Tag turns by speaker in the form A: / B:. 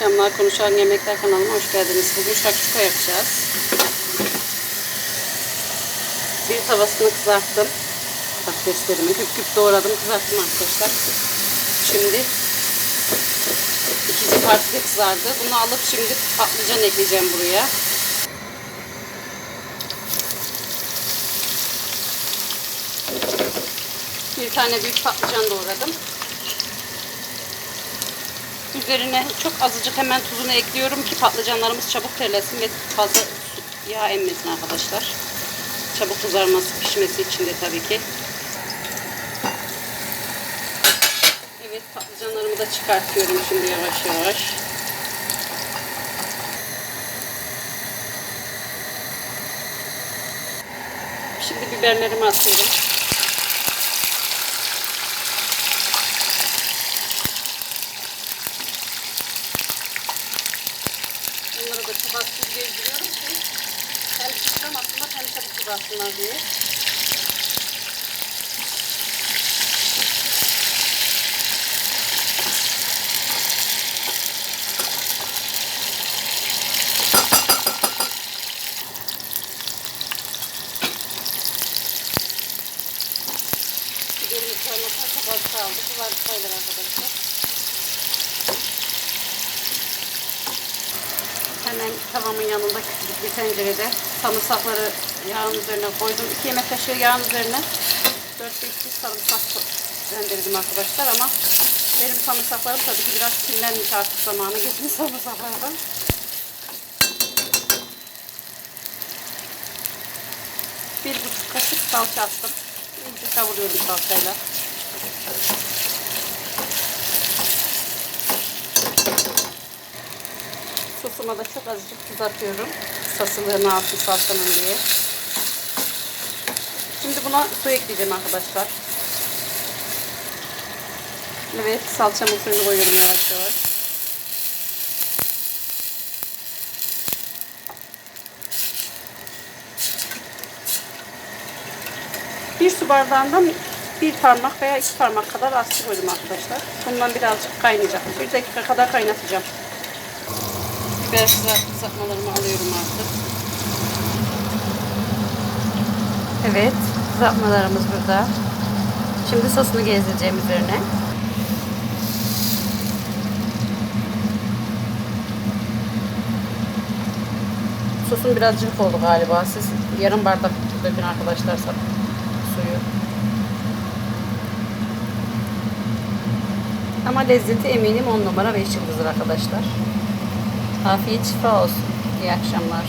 A: Akşamlar Konuşan Yemekler kanalıma hoş geldiniz. Bugün şakşuka yapacağız. Bir tavasını kızarttım. Patateslerimi küp küp doğradım, kızarttım arkadaşlar. Şimdi ikinci parti de kızardı. Bunu alıp şimdi patlıcan ekleyeceğim buraya. Bir tane büyük patlıcan doğradım. Üzerine çok azıcık hemen tuzunu ekliyorum ki patlıcanlarımız çabuk terlesin ve fazla yağ emmesin arkadaşlar. Çabuk kızarması, pişmesi için de tabii ki. Evet patlıcanlarımı da çıkartıyorum şimdi yavaş yavaş. Şimdi biberlerimi atıyorum. Çubuksuz gezdiriyorum ki hem çıkamasınlar hem çabuk kızarsınlar diye. Biberimi koymasına çok az kaldı. Kızardı sayılır arkadaşlar. Hemen tavamın yanında küçük bir tencerede sarımsakları yağın üzerine koydum. 2 yemek kaşığı yağın üzerine 4-5 diş sarımsak rendeledim arkadaşlar ama benim sarımsaklarım tabii ki biraz kirlenmiş artık zamanı geçmiş sarımsaklardan. Bir buçuk kaşık salça attım. İyice kavuruyorum salçayla. Sosuma da çok azıcık tuz atıyorum. Sasılığını alsın salçanın diye. Şimdi buna su ekleyeceğim arkadaşlar. Evet salçamın suyunu koyuyorum yavaş yavaş. Bir su bardağından bir parmak veya iki parmak kadar az su koydum arkadaşlar. Bundan birazcık kaynayacak. Bir dakika kadar kaynatacağım. Biber kızartmalarımı alıyorum artık. Evet, kızartmalarımız burada. Şimdi sosunu gezdireceğim üzerine. Sosun birazcık oldu galiba. Siz yarım bardak dökün arkadaşlar suyu. Ama lezzeti eminim 10 numara 5 yıldızdır arkadaşlar. Afiyet şifa olsun. İyi akşamlar.